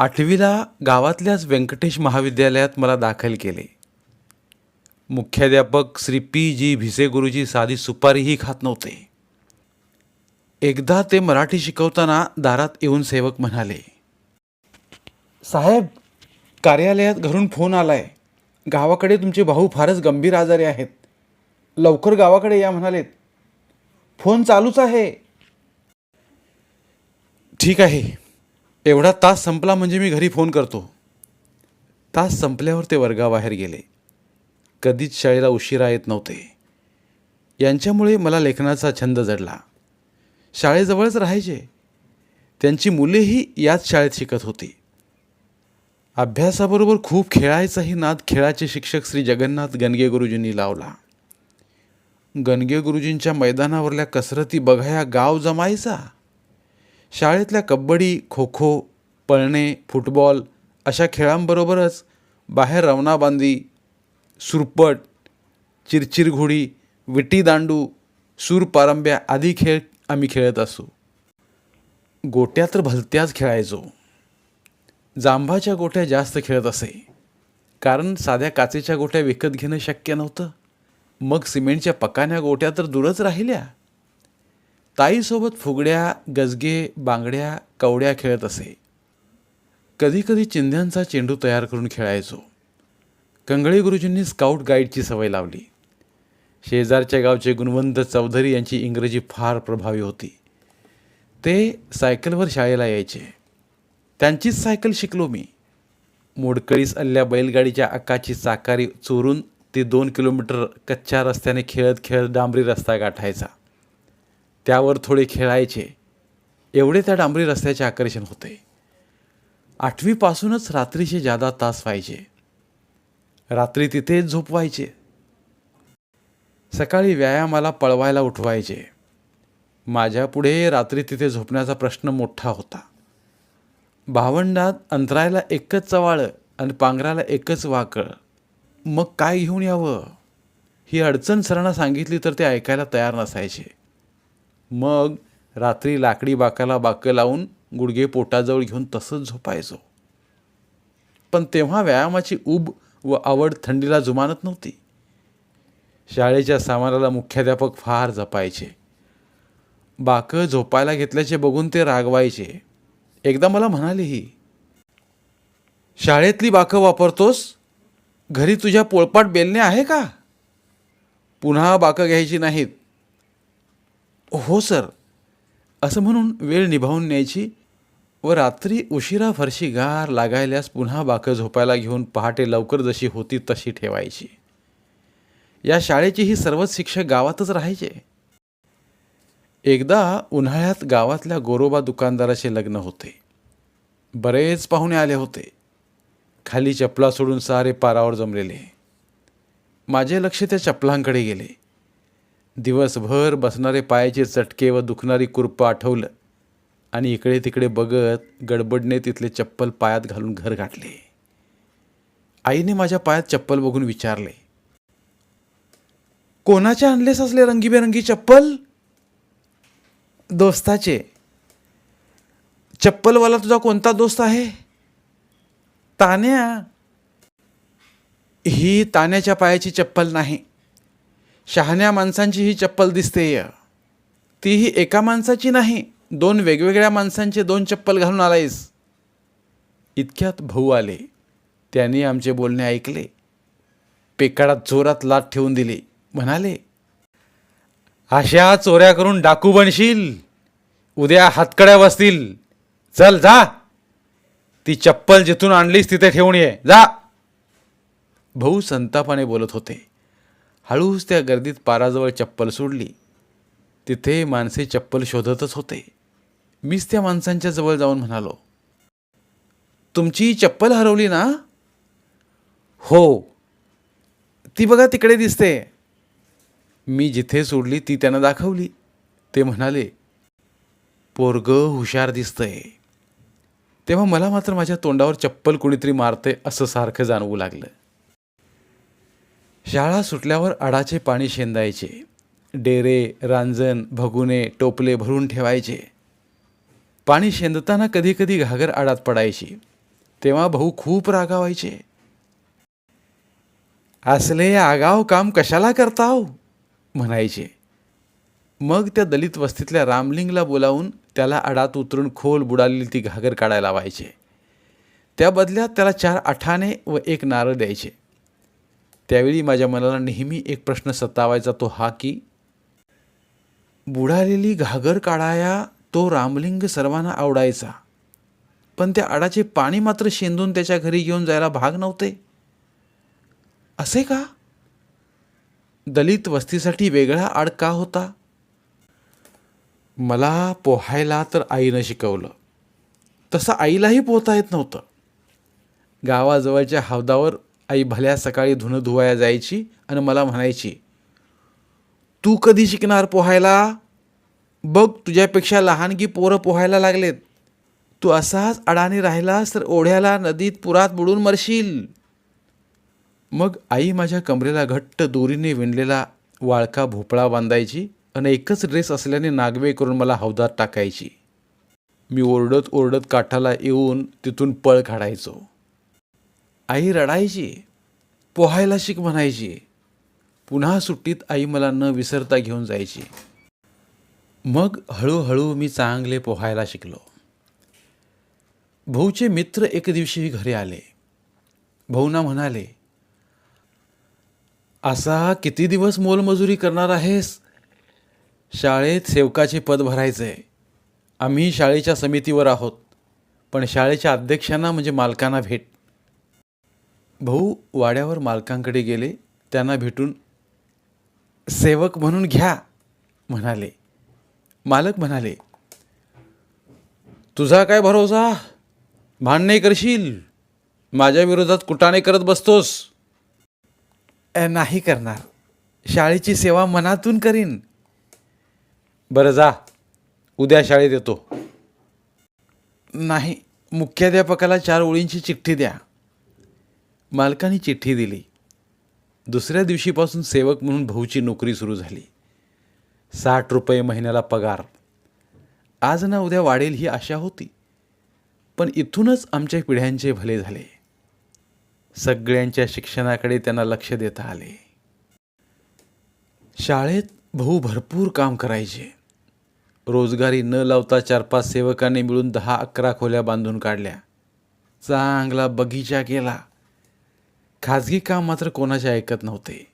आठवीला गावातल्याच व्यंकटेश महाविद्यालयात मला दाखल केले. मुख्याध्यापक श्री पी जी भिसे गुरुजी साधी सुपारीही खात नव्हते. एकदा ते मराठी शिकवताना दारात येऊन सेवक म्हणाले साहेब कार्यालयात घरून फोन आलाय. गावाकडे तुमचे भाऊ फारच गंभीर आजारी आहेत. लवकर गावाकडे या म्हणालेत. फोन चालूच आहे. ठीक आहे. एवढा तास संपला म्हणजे मी घरी फोन करतो. तास संपल्यावर ते वर्गाबाहेर गेले. कधीच शाळेला उशिरा येत नव्हते. यांच्यामुळे मला लेखनाचा छंद जडला. शाळेजवळच राहायचे. त्यांची मुलेही याच शाळेत शिकत होती. अभ्यासाबरोबर खूप खेळायचाही नाद खेळाचे शिक्षक श्री जगन्नाथ गणगे गुरुजींनी लावला. गणगे गुरुजींच्या मैदानावरल्या कसरती बघाया गाव जमायचा. शाळेतल्या कबड्डी खो खो पळणे फुटबॉल अशा खेळांबरोबरच बाहेर रवनाबांदी सुरपट चिरचिरघोडी विटीदांडू सूरपारंब्या आदी खेळ आम्ही खेळत असू. गोट्या तर भलत्याच खेळायचो. जांभाच्या गोट्या जास्त खेळत असे. कारण साध्या काचेच्या गोट्या विकत घेणं शक्य नव्हतं. मग सिमेंटच्या पकान्या गोट्या तर दूरच राहिल्या. ताईसोबत फुगड्या गजगे बांगड्या कवड्या खेळत असे. कधीकधी चिंध्यांचा चेंडू तयार करून खेळायचो. कंगळे गुरुजींनी स्काउट गाईडची सवय लावली. शेजारच्या गावचे गुणवंत चौधरी यांची इंग्रजी फार प्रभावी होती. ते सायकलवर शाळेला यायचे. त्यांचीच सायकल शिकलो मी. मोडकळीस आल्या बैलगाडीच्या अक्काची चाकारी चोरून ते दोन किलोमीटर कच्च्या रस्त्याने खेळत खेळत डांबरी रस्ता गाठायचा. त्यावर थोडे खेळायचे. एवढे त्या डांबरी रस्त्याचे आकर्षण होते. आठवीपासूनच रात्रीचे जादा तास व्हायचे. रात्री तिथेच झोपवायचे. सकाळी व्यायामाला पळवायला उठवायचे. माझ्यापुढे रात्री तिथे झोपण्याचा प्रश्न मोठा होता. भावंडात अंतरायला एकच चवाळं आणि पांघराला एकच वाकळ. मग काय घेऊन यावं? ही अडचण सरांना सांगितली तर ते ऐकायला तयार नसायचे. मग रात्री लाकडी बाकाला बाकं लावून गुडघे पोटाजवळ घेऊन तसंच झोपायचो. पण तेव्हा व्यायामाची ऊब व आवड थंडीला जुमानत नव्हती. शाळेच्या सामानाला मुख्याध्यापक फार जपायचे. बाकं झोपायला घेतल्याचे बघून ते रागवायचे. एकदा मला म्हणालेही शाळेतली बाकं वापरतोस? घरी तुझ्या पोळपाट बेलणे आहे का? पुन्हा बाकं घ्यायची नाहीत. हो सर. असं म्हणून वेळ निभावून न्यायची व रात्री उशिरा फरशी गार लागायल्यास पुन्हा बाकं झोपायला घेऊन पहाटे लवकर जशी होती तशी ठेवायची. या शाळेची ही सर्वच शिक्षक गावातच राहायचे. एकदा उन्हाळ्यात गावातल्या गोरोबा दुकानदाराचे लग्न होते. बरेच पाहुणे आले होते. खाली चपला सोडून सारे पारावर जमलेले. माझे लक्ष त्या चपलांकडे गेले. दिवसभर बसणारे पायाचे चटके व दुखणारी कुरपं आठवलं आणि इकडे तिकडे बघत गडबडने तिथले चप्पल पायात घालून घर गाठले. आईने माझ्या पायात चप्पल बघून विचारले कोणाच्या आणलेस असले रंगीबेरंगी चप्पल? दोस्ताचे. चप्पलवाला तुझा कोणता दोस्त आहे? तान्या. ही तान्याच्या पायाची चप्पल नाही. शहाण्या माणसांची ही चप्पल दिसते तीही एका माणसाची नाही दोन वेगवेगळ्या माणसांचे दोन चप्पल घालून आलायस. इतक्यात भाऊ आले. त्यांनी आमचे बोलणे ऐकले. पेकाडात जोरात लाट ठेवून दिली. म्हणाले अशा चोऱ्या करून डाकू बनशील. उद्या हातकड्या बसतील. चल जा. ती चप्पल जिथून आणलीस तिथे ठेवून ये. जा. भाऊ संतापाने बोलत होते. हळूच त्या गर्दीत पाराजवळ चप्पल सोडली. तिथे माणसे चप्पल शोधतच होते. मीच त्या माणसांच्या जवळ जाऊन म्हणालो तुमची चप्पल हरवली ना? हो. ती बघा तिकडे दिसते. मी जिथे सोडली ती त्यांना दाखवली. ते म्हणाले पोरग हुशार दिसतंय. तेव्हा मला मात्र माझ्या तोंडावर चप्पल कुणीतरी मारते असं सारखं जाणवू लागलं. शाळा सुटल्यावर आडाचे पाणी शेंदायचे. डेरे रांजण भगुने टोपले भरून ठेवायचे. पाणी शेंदताना कधीकधी घागर आडात पडायची. तेव्हा भाऊ खूप रागावायचे. असले आगाव काम कशाला करताव? म्हणायचे. मग त्या दलित वस्तीतल्या रामलिंगला बोलावून त्याला आडात उतरून खोल बुडालेली ती घागर काढायला लावायचे. त्या बदल्यात त्याला चार आठाने व एक नारळ द्यायचे. त्यावेळी माझ्या मनाला नेहमी एक प्रश्न सतावायचा तो हा की बुडालेली घागर काढाया तो रामलिंग सर्वांना आवडायचा. पण त्या आडाचे पाणी मात्र शेंदून त्याच्या घरी घेऊन जायला भाग नव्हते. असे का? दलित वस्तीसाठी वेगळा आड का होता? मला पोहायला तर आईनं शिकवलं. तसं आईलाही पोहता येत नव्हतं. गावाजवळच्या हौदावर आई भल्या सकाळी धुणं धुवायला जायची आणि मला म्हणायची तू कधी शिकणार पोहायला? बघ तुझ्यापेक्षा लहानगी पोरं पोहायला लागलेत. तू असाच अडाणी राहिलास तर ओढ्याला नदीत पुरात बुडून मरशील. मग आई माझ्या कमरेला घट्ट दोरीने विणलेला वाळका भोपळा बांधायची आणि एकच ड्रेस असल्याने नागवे करून मला हौदात टाकायची. मी ओरडत ओरडत काठाला येऊन तिथून पळ काढायचो. आई रडायची पोहायला शिक म्हणायची पुन्हा सुट्टीत आई मला न विसरता घेऊन जायची. मग हळूहळू मी चांगले पोहायला शिकलो. भाऊचे मित्र एक दिवशी घरी आले. भाऊना म्हणाले असा किती दिवस मोलमजुरी करणार आहेस? शाळेत सेवकाचे पद भरायचे आहे आम्ही शाळेच्या समितीवर आहोत पण शाळेच्या अध्यक्षांना म्हणजे मालकांना भेट. भाऊ वाड्यावर मालकांकडे गेले त्यांना भेटून सेवक म्हणून घ्या म्हणाले. मालक म्हणाले तुझा काय भरोसा? भांडणे करशील? माझ्या विरोधात कुटाणे करत बसतोस. नाही करणार. शाळेची सेवा मनातून करीन. बरं जा. उद्या शाळेत येतो. नाही. मुख्याध्यापकाला चार ओळींची चिठ्ठी द्या. मालकाने चिठ्ठी दिली. दुसऱ्या दिवशीपासून सेवक म्हणून भाऊची नोकरी सुरू झाली. साठ रुपये महिन्याला पगार. आज ना उद्या वाढेल ही आशा होती. पण इथूनच आमच्या पिढ्यांचे भले झाले. सगळ्यांच्या शिक्षणाकडे त्यांना लक्ष देता आले. शाळेत भाऊ भरपूर काम करायचे. रोजगारी न लावता चार पाच सेवकांनी मिळून दहा अकरा खोल्या बांधून काढल्या. चांगला बगीचा केला. खाजगी काम मात्र कोणाचे ऐकत नव्हते.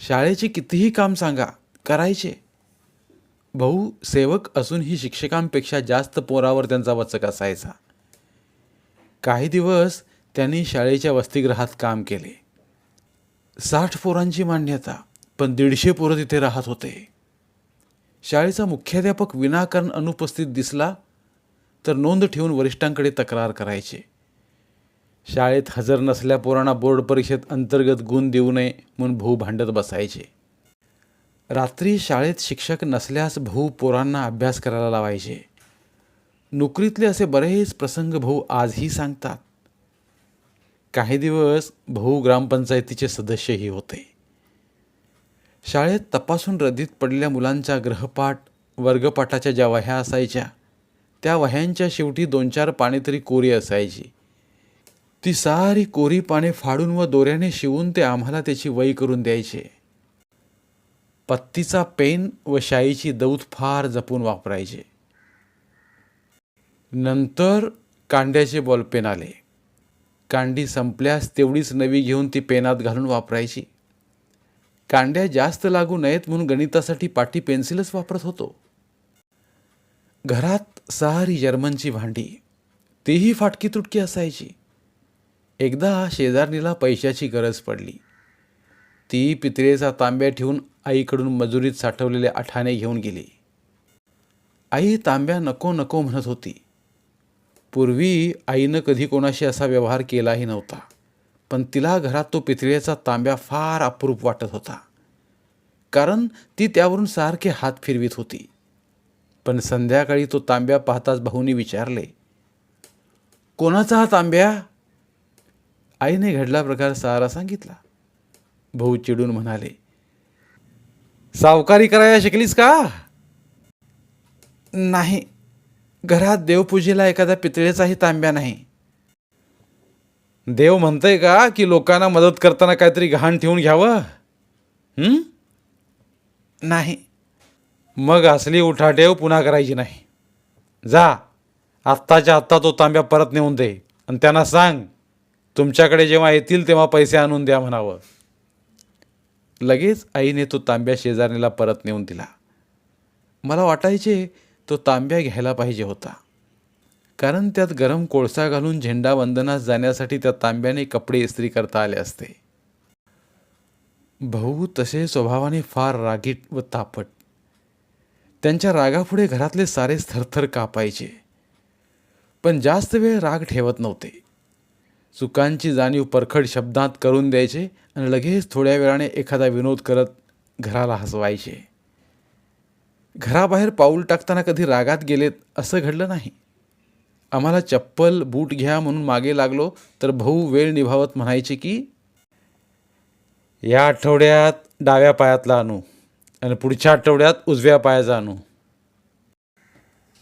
शाळेचे कितीही काम सांगा करायचे. भाऊ सेवक असूनही शिक्षकांपेक्षा जास्त पोरावर त्यांचा वचक असायचा. काही दिवस त्यांनी शाळेच्या वसतिगृहात काम केले. साठ पोरांची मान्यता पण दीडशे पोरं तिथे राहत होते. शाळेचा मुख्याध्यापक विनाकारण अनुपस्थित दिसला तर नोंद ठेवून वरिष्ठांकडे तक्रार करायचे. शाळेत हजर नसल्या पोरांना बोर्ड परीक्षेत अंतर्गत गुण देऊ नये म्हणून भाऊ भांडत बसायचे. रात्री शाळेत शिक्षक नसल्यास भाऊ पोरांना अभ्यास करायला लावायचे. नोकरीतले असे बरेच प्रसंग भाऊ आजही सांगतात. काही दिवस भाऊ ग्रामपंचायतीचे सदस्यही होते. शाळेत तपासून रद्दीत पडलेल्या मुलांच्या ग्रहपाठ वर्गपाठाच्या ज्या वह्या असायच्या त्या वह्यांच्या शेवटी दोन चार पाने तरी कोरी असायची. ती सारी कोरी पाने फाडून व दोऱ्याने शिवून ते आम्हाला त्याची वई करून द्यायचे. पत्तीचा पेन व शाईची दौत फार जपून वापरायचे. नंतर कांड्याचे बॉलपेन आले. कांडी संपल्यास तेवढीच नवी घेऊन ती पेनात घालून वापरायची. कांड्या जास्त लागू नयेत म्हणून गणितासाठी पाटी पेन्सिलच वापरत होतो. घरात सारी जर्मनची भांडी तीही फाटकी तुटकी असायची. एकदा शेजारणीला पैशाची गरज पडली. ती पितळेचा तांब्या ठेवून आईकडून मजुरीत साठवलेले आठाणे घेऊन गेली. आई तांब्या नको नको म्हणत होती. पूर्वी आईनं कधी कोणाशी असा व्यवहार केलाही नव्हता पण तिला घरात तो पितळेचा तांब्या फार अप्रूप वाटत होता. कारण ती त्यावरून सारखे हात फिरवीत होती. पण संध्याकाळी तो तांब्या पाहताच भाऊनी विचारले कोणाचा हा तांब्या? आईने घडला प्रकार सारा सांगितला. भाऊ चिडून म्हणाले सावकारी करायला शिकलीस का? नाही. घरात देवपूजेला एखाद्या पितळेचाही तांब्या नाही. देव म्हणतंय का की लोकांना मदत करताना काहीतरी घाण ठेवून घ्यावं? नाही. मग असली उठाठेव पुन्हा करायची नाही. जा. आत्ताच्या आत्ता तो तांब्या परत नेऊन दे आणि त्यांना सांग तुमच्याकडे जेव्हा येतील तेव्हा पैसे आणून द्या म्हणावं. लगेच आईने तो तांब्या शेजारणीला परत नेऊन दिला. मला वाटायचे तो तांब्या घ्यायला पाहिजे होता. कारण त्यात गरम कोळसा घालून झेंडा वंदनास जाण्यासाठी त्या तांब्याने कपडे इस्त्री करता आले असते. भाऊ तसे स्वभावाने फार रागीट व तापट. त्यांच्या रागापुढे घरातले सारेच थरथर कापायचे. पण जास्त वेळ राग ठेवत नव्हते. चुकांची जाणीव परखड शब्दात करून द्यायचे आणि लगेच थोड्या वेळाने एखादा विनोद करत घराला हसवायचे. घराबाहेर पाऊल टाकताना कधी रागात गेलेत असं घडलं नाही. आम्हाला चप्पल बूट घ्या म्हणून मागे लागलो तर भाऊ वेळ निभावत म्हणायचे की या आठवड्यात डाव्या पायातला आणू आणि पुढच्या आठवड्यात उजव्या पायाचा आणू.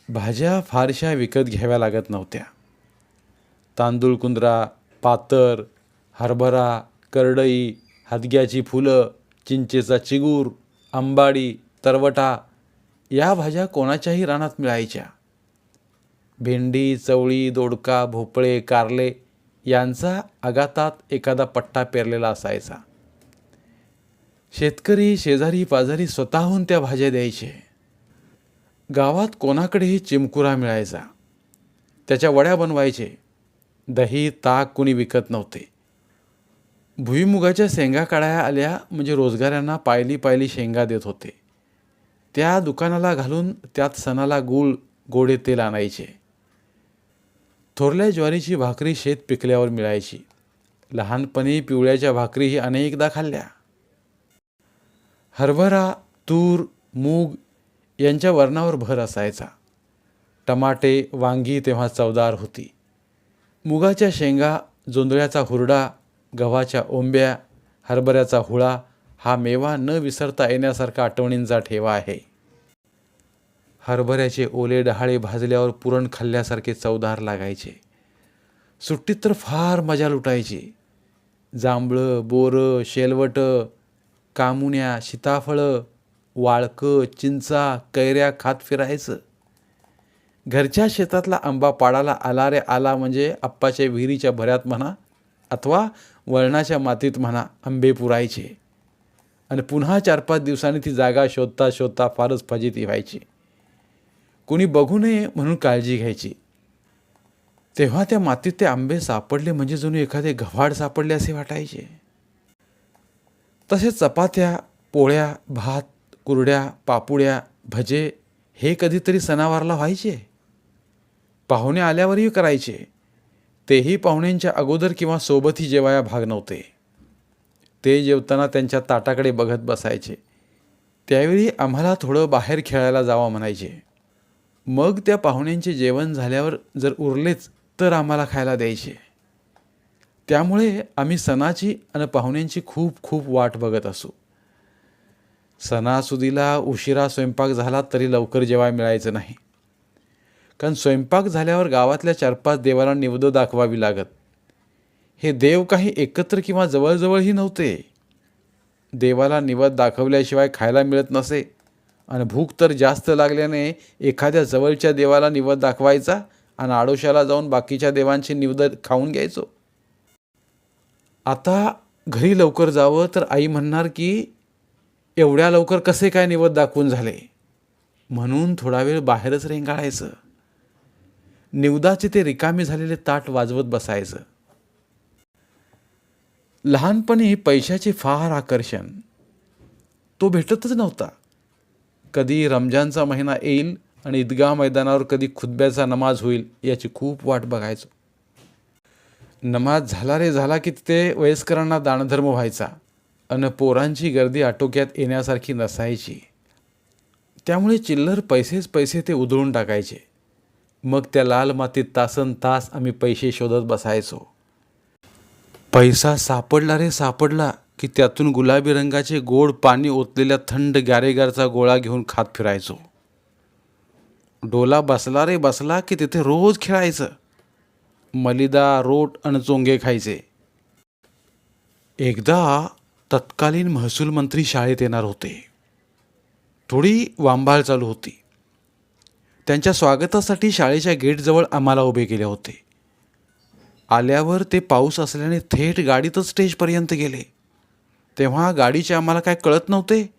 भाज्या फारशा विकत घ्याव्या लागत नव्हत्या. तांदूळ कुंद्रा पातर हरभरा करडई हदग्याची फुलं चिंचेचा चिगूर आंबाडी तरवटा या भाज्या कोणाच्याही रानात मिळायच्या? भेंडी चवळी दोडका भोपळे कारले यांचा आगातात एखादा पट्टा पेरलेला असायचा. शेतकरी शेजारी पाजारी स्वतःहून त्या भाज्या द्यायचे. गावात कोणाकडेही चिमकुरा मिळायचा. त्याच्या वड्या बनवायचे. दही ताक कुणी विकत नव्हते. भुईमुगाच्या शेंगा काढाया आल्या म्हणजे रोजगाऱ्यांना पायली पायली शेंगा देत होते. त्या दुकानाला घालून त्यात सणाला गूळ गोडे तेल आणायचे. थोरल्या ज्वारीची भाकरी शेत पिकल्यावर मिळायची. लहानपणी पिवळ्याच्या भाकरीही अनेकदा खाल्ल्या. हरभरा तूर मूग यांच्या वर्णावर भर असायचा. टमाटे वांगी तेव्हा चवदार होती. मुगाच्या शेंगा जोंधळ्याचा हुरडा गव्हाच्या ओंब्या हरभऱ्याचा हुळा हा मेवा न विसरता येण्यासारखा आठवणींचा ठेवा आहे. हरभऱ्याचे ओले डहाळे भाजल्यावर पुरण खाल्ल्यासारखे चवदार लागायचे. सुट्टीत तर फार मजा लुटायची. जांभळं बोरं शेलवटं कामुन्या सीताफळं वाळकं चिंचा कैऱ्या खात फिरायचं. घरच्या शेतातला आंबा पाडाला आला रे आला म्हणजे आप्पाच्या विहिरीच्या भऱ्यात म्हणा अथवा वळणाच्या मातीत म्हणा आंबे पुरायचे. आणि पुन्हा चार पाच दिवसांनी ती जागा शोधता शोधता फारच फजिती व्हायची. कोणी बघू नये म्हणून काळजी घ्यायची. तेव्हा त्या मातीत ते आंबे सापडले म्हणजे जणू एखादे गव्हाड सापडले असे वाटायचे. तसेच चपात्या पोळ्या भात कुरड्या पापुड्या भजे हे कधीतरी सणावारला व्हायचे. पाहुणे आल्यावरही करायचे. तेही पाहुण्यांच्या अगोदर किंवा सोबतही जेवाया भाग नव्हते. ते जेवताना त्यांच्या ताटाकडे बघत बसायचे. त्यावेळी आम्हाला थोडं बाहेर खेळायला जावा म्हणायचे. मग त्या पाहुण्यांचे जेवण झाल्यावर जर उरलेच तर आम्हाला खायला द्यायचे. त्यामुळे आम्ही सणाची आणि पाहुण्यांची खूप खूप वाट बघत असू. सणासुदीला उशिरा स्वयंपाक झाला तरी लवकर जेवाय मिळायचं नाही. कारण स्वयंपाक झाल्यावर गावातल्या चार पाच देवाला निवद दाखवावी लागत. हे देव काही एकत्र किंवा जवळजवळही नव्हते. देवाला निवद दाखवल्याशिवाय खायला मिळत नसे. आणि भूक तर जास्त लागल्याने एखाद्या जवळच्या देवाला निवद दाखवायचा आणि आडोशाला जाऊन बाकीच्या देवांची निवद खाऊन घ्यायचो. आता घरी लवकर जावं तर आई म्हणणार की एवढ्या लवकर कसे काय निवद दाखवून झाले? म्हणून थोडा वेळ बाहेरच रेंगाळायचं. निवदाचे ते रिकामे झालेले ताट वाजवत बसायचं. लहानपणी पैशाचे फार आकर्षण. तो भेटतच नव्हता. कधी रमजानचा महिना येईल आणि ईदगाह मैदानावर कधी खुतब्याचा नमाज होईल याची खूप वाट बघायचो. नमाज झाला रे झाला की तिथे वयस्करांना दानधर्म व्हायचा अन पोरांची गर्दी आटोक्यात येण्यासारखी नसायची. त्यामुळे चिल्लर पैसेच पैसे ते उधळून टाकायचे. मग त्या लाल मातीत तासन तास आम्ही पैसे शोधत बसायचो. पैसा सापडला रे सापडला की त्यातून गुलाबी रंगाचे गोड पाणी ओतलेल्या थंड गारेगारचा गोळा घेऊन खात फिरायचो. डोला बसला रे बसला की तिथे रोज खेळायचं. मलिदा रोट आणि चोंगे खायचे. एकदा तत्कालीन महसूल मंत्री शाळेत येणार होते. थोडी वांबाळ चालू होती. त्यांच्या स्वागतासाठी शाळेच्या गेटजवळ आम्हाला उभे केले होते. आल्यावर ते पाऊस असल्याने थेट गाडीतच स्टेजपर्यंत गेले. तेव्हा गाडीचे आम्हाला काय कळत नव्हते.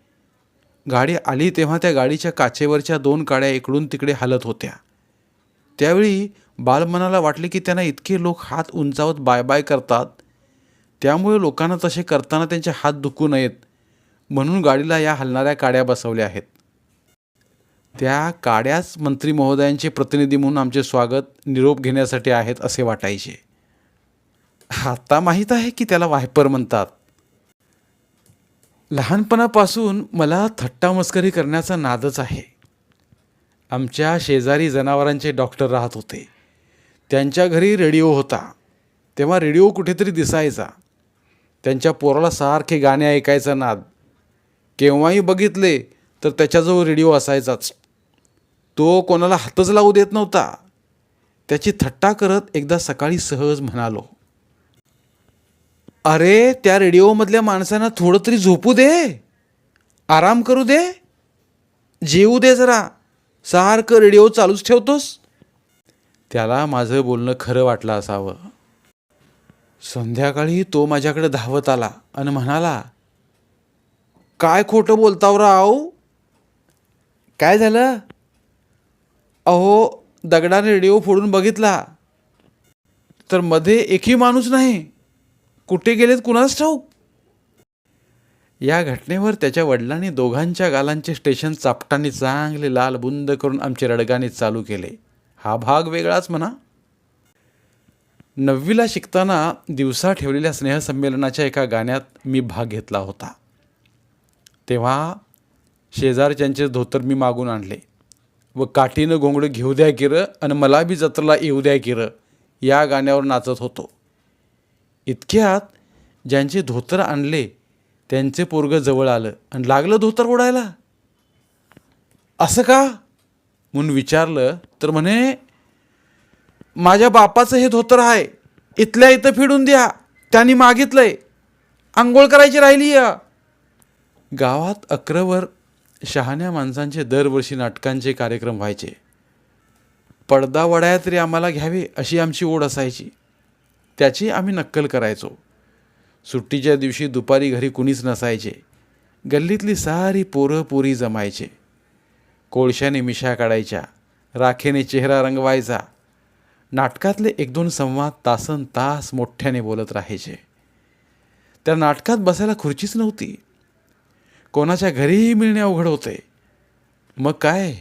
गाडी आली तेव्हा त्या गाडीच्या काचेवरच्या दोन काड्या इकडून तिकडे हलत होत्या. त्यावेळी बालमनाला वाटले की त्यांना इतके लोक हात उंचावत बाय बाय करतात. त्यामुळे लोकांना तसे करताना त्यांचे हात दुखू नयेत. म्हणून गाडीला या हलणाऱ्या काड्या बसवल्या आहेत. त्या काड्याच मंत्री महोदयांचे प्रतिनिधी म्हणून आमचे स्वागत निरोप घेण्यासाठी आहेत असे वाटायचे. आता माहीत आहे की त्याला वायपर म्हणतात. लहानपणापासून मला थट्टा मस्करी करण्याचा नादच आहे. आमच्या शेजारी जनावरांचे डॉक्टर राहत होते. त्यांच्या घरी रेडिओ होता. तेव्हा रेडिओ कुठेतरी दिसायचा. त्यांच्या पोराला सारखे गाणे ऐकायचा नाद. केव्हाही बघितले तर त्याच्याजवळ रेडिओ असायचाच. तो कोणाला हातच लावू देत नव्हता. त्याची थट्टा करत एकदा सकाळी सहज म्हणालो अरे त्या रेडिओमधल्या माणसांना थोडं तरी झोपू दे. आराम करू दे. जेवू दे जरा. सारखं रेडिओ चालूच ठेवतोस. त्याला माझं बोलणं खरं वाटलं असावं. संध्याकाळी तो माझ्याकडे धावत आला आणि म्हणाला काय खोटं बोलताव राव? काय झालं? अहो दगडाने रेडिओ फोडून बघितला. तर मध्ये एकही माणूस नाही. कुठे गेलेत कुणाच ठाऊक? या घटनेवर त्याच्या वडिलांनी दोघांच्या गालांचे स्टेशन चापटाने चांगले लाल बुंद करून आमचे रडगाणे चालू केले. हा भाग वेगळाच म्हणा. नववीला शिकताना दिवसा ठेवलेल्या स्नेहसंमेलनाच्या एका गाण्यात मी भाग घेतला होता. तेव्हा शेजारच्यांचे धोतर मी मागून आणले. व काठीनं घोंगडं घेऊ द्या किरं आणि मला बी जत्रेला येऊ द्या किरं या गाण्यावर नाचत होतो. इतक्यात ज्यांचे धोतर आणले त्यांचे पोरग जवळ आलं आणि लागलं धोतर ओढायला. असं का? म्हणून विचारलं तर म्हणे माझ्या बापाचं हे धोतर आहे इथल्या इथं फिडून द्या त्यांनी मागितलंय आंघोळ करायची राहिली या गावात अक्रवर शहाण्या माणसांचे दरवर्षी नाटकांचे कार्यक्रम व्हायचे. पडदा वडाया तरी आम्हाला घ्यावे अशी आमची ओढ असायची. त्याची आम्ही नक्कल करायचो. सुट्टीच्या दिवशी दुपारी घरी कुणीच नसायचे. गल्लीतली सारी पोरं पोरी जमायचे. कोळशाने मिशा काढायच्या. राखेने चेहरा रंगवायचा. नाटकातले एक दोन संवाद तासन तास मोठ्याने बोलत राहायचे. त्या नाटकात बसायला खुर्चीच नव्हती. कोणाच्या घरीही मिळणे अवघड होते. मग काय?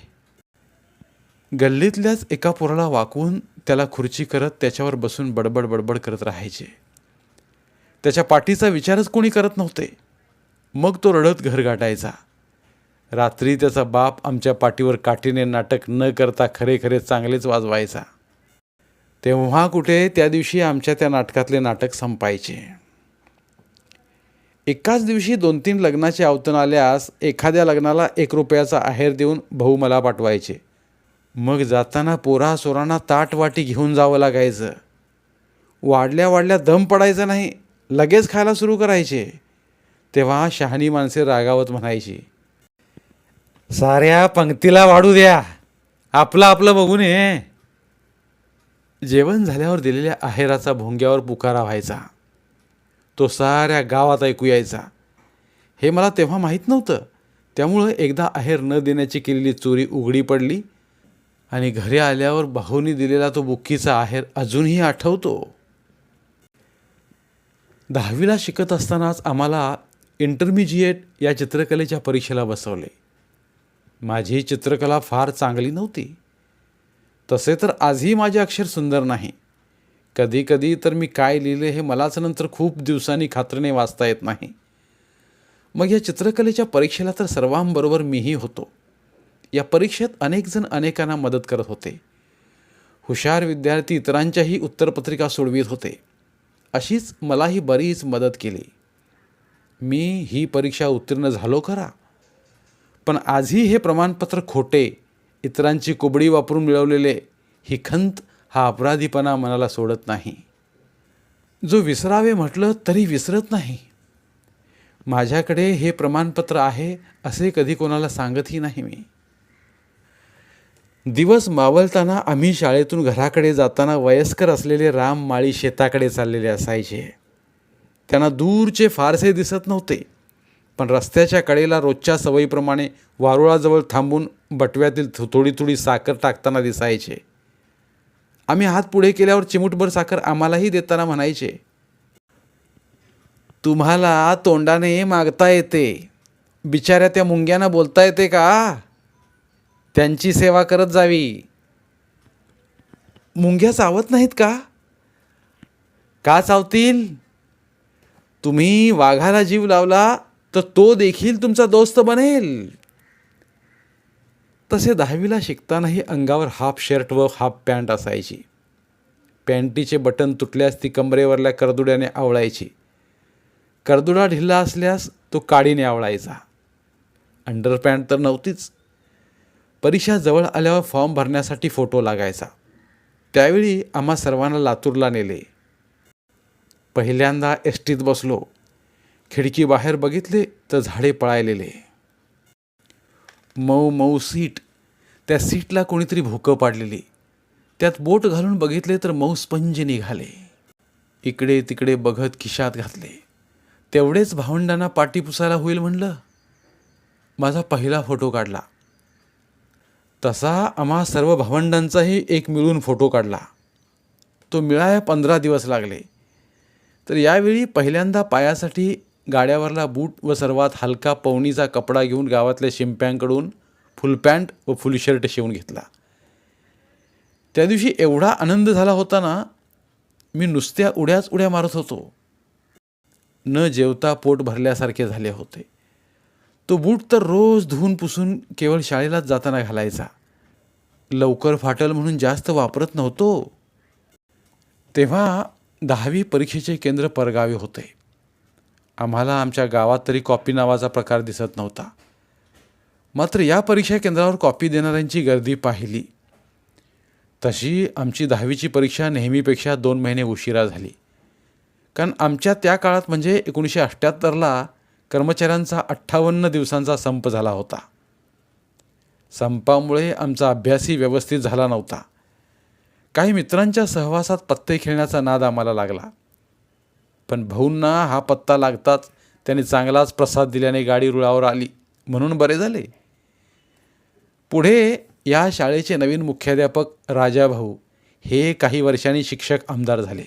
गल्लीतल्याच एका पोराला वाकवून त्याला खुर्ची करत त्याच्यावर बसून बडबड बडबड करत राहायचे. त्याच्या पाठीचा विचारच कोणी करत नव्हते. मग तो रडत घर गाठायचा. रात्री त्याचा बाप आमच्या पाठीवर काठीने नाटक न करता खरे खरे चांगलेच वाजवायचा. तेव्हा कुठे त्या दिवशी आमच्या त्या नाटकातले नाटक संपायचे. एकाच दिवशी दोन तीन लग्नाचे आवतन आल्यास एखाद्या लग्नाला एक रुपयाचा आहेर देऊन भाऊ मला पाठवायचे. मग जाताना पोरा सोरांना ताट वाटी घेऊन जावं लागायचं. वाढल्या वाढल्या दम पडायचा नाही लगेच खायला सुरू करायचे. तेव्हा शहाणी माणसे रागावत म्हणायची साऱ्या पंक्तीला वाढू द्या आपलं आपलं बघून ये. जेवण झाल्यावर दिलेल्या आहेराचा भोंग्यावर पुकारा व्हायचा. तो साऱ्या गावात ऐकू यायचा. हे मला तेव्हा माहीत नव्हतं. त्यामुळं एकदा आहेर न देण्याची केलेली चोरी उघडी पडली आणि घरी आल्यावर भाऊनी दिलेला तो बुक्कीचा आहेर अजूनही आठवतो. दहावीला शिकत असतानाच आम्हाला इंटरमिजिएट या चित्रकलेच्या परीक्षेला बसवले. माझी चित्रकला फार चांगली नव्हती. तसे तर आजही माझे अक्षर सुंदर नाही. कधी कधी तर मी काय लिहिले हे मलाच नंतर खूप दिवसांनी खात्रीने वाचता येत नाही. मग या चित्रकलेच्या परीक्षेला तर सर्वांबरोबर मीही होतो. या परीक्षेत अनेकजण अनेकांना मदत करत होते. हुशार विद्यार्थी इतरांच्याही उत्तरपत्रिका सोडवित होते. अशीच मलाही बरीच मदत केली. मी ही परीक्षा उत्तीर्ण झालो खरा. पण आजही हे प्रमाणपत्र खोटे इतरांची कुबडी वापरून मिळवलेले ही खंत हा अपराधीपणा मनाला सोडत नाही. जो विसरावे म्हटलं तरी विसरत नाही. माझ्याकडे हे प्रमाणपत्र आहे असे कधी कोणाला सांगतही नाही मी. दिवस मावळताना आम्ही शाळेतून घराकडे जाताना वयस्कर असलेले राम माळी शेताकडे चाललेले असायचे. त्यांना दूरचे फारसे दिसत नव्हते पण रस्त्याच्या कडेला रोजच्या सवयीप्रमाणे वारुळाजवळ थांबून बटव्यातील थोडी थोडी साखर टाकताना दिसायचे. आम्ही हात पुढे केल्यावर चिमूटभर साखर आम्हालाही देताना म्हणायचे. तुम्हाला तोंडाने मागता येते. बिचाऱ्या त्या मुंग्यांना बोलता येते का? त्यांची सेवा करत जावी. मुंग्या चावत नाहीत का? का चावतील? तुम्ही वाघाला जीव लावला तर तो देखील तुमचा दोस्त बनेल. तसे दहावीला शिकतानाही अंगावर हाफ शर्ट व हाफ पॅन्ट असायची. पॅन्टीचे बटन तुटल्यास ती कमरेवरल्या करदुड्याने आवळायची. करदुडा ढिल्ला असल्यास तो काडीने आवळायचा. अंडरपॅन्ट तर नव्हतीच. परीक्षा जवळ आल्यावर फॉर्म भरण्यासाठी फोटो लागायचा. त्यावेळी आम्हा सर्वांना लातूरला नेले. पहिल्यांदा एस टीत बसलो. खिडकी बाहेर बघितले तर झाडे पळायलेले. मऊ मऊ सीट. त्या सीटला कोणीतरी भोकं पाडलेली. त्यात बोट घालून बघितले तर मऊ स्पंज निघाले. इकडे तिकडे बघत खिशात घातले. तेवढेच भावंडांना पाटी पुसायला होईल म्हणलं. माझा पहिला फोटो काढला. तसा आम्हा सर्व भावंडांचाही एक मिळून फोटो काढला. तो मिळाया पंधरा दिवस लागले. तर यावेळी पहिल्यांदा पायासाठी गाड्यावरला बूट व सर्वात हलका पवनीचा कपडा घेऊन गावातल्या शिंप्यांकडून फुल पॅन्ट व फुल शर्ट शिवून घेतला. त्या दिवशी एवढा आनंद झाला होता ना मी नुसत्या उड्याच उड्या मारत होतो. न जेवता पोट भरल्यासारखे झाले होते. तो बूट तर रोज धुवून पुसून केवळ शाळेलाच जाताना घालायचा. लवकर फाटल म्हणून जास्त वापरत नव्हतो. तेव्हा दहावी परीक्षेचे केंद्र परगावे होते. आम्हाला आमच्या गावात तरी कॉपी नावाचा प्रकार दिसत नव्हता. मात्र या परीक्षा केंद्रावर कॉपी देणाऱ्यांची गर्दी पाहिली. तशी आमची दहावीची परीक्षा नेहमीपेक्षा दोन महिने उशिरा झाली. कारण आमच्या त्या काळात म्हणजे एकोणीसशे अठ्ठ्याहत्तरला कर्मचाऱ्यांचा अठ्ठावन्न दिवसांचा संप झाला होता. संपामुळे आमचा अभ्यासही व्यवस्थित झाला नव्हता. काही मित्रांच्या सहवासात पत्ते खेळण्याचा नाद आम्हाला लागला. पण भाऊंना हा पत्ता लागताच त्याने चांगलाच प्रसाद दिल्याने गाडी रुळावर आली. म्हणून बरे झाले. पुढे या शाळेचे नवीन मुख्याध्यापक राजाभाऊ हे काही वर्षांनी शिक्षक आमदार झाले.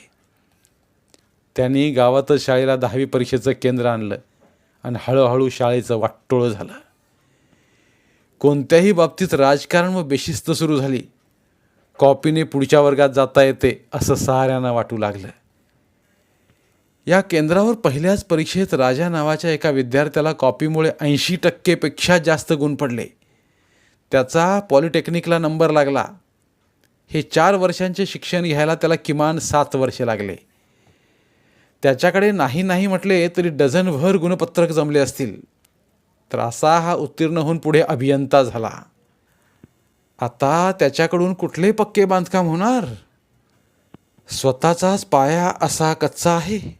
त्यांनी गावातच शाळेला दहावी परीक्षेचं केंद्र आणलं आणि हळूहळू शाळेचं वाटोळं झालं. कोणत्याही बाबतीत राजकारण व बेशिस्त सुरू झाली. कॉपीने पुढच्या वर्गात जाता येते असं साऱ्यांना वाटू लागलं. या केंद्रावर पहिल्याच परीक्षेत राजा नावाच्या एका विद्यार्थ्याला कॉपीमुळे ऐंशी टक्केपेक्षा जास्त गुण पडले. त्याचा पॉलिटेक्निकला नंबर लागला. हे चार वर्षांचे शिक्षण घ्यायला त्याला किमान सात वर्षे लागले. त्याच्याकडे नाही नाही म्हटले तरी डझनभर गुणपत्रक जमले असतील. तर असा हा उत्तीर्ण होऊन पुढे अभियंता झाला. आता त्याच्याकडून कुठले पक्के बांधकाम होणार? स्वतःचाच पाया असा कच्चा आहे.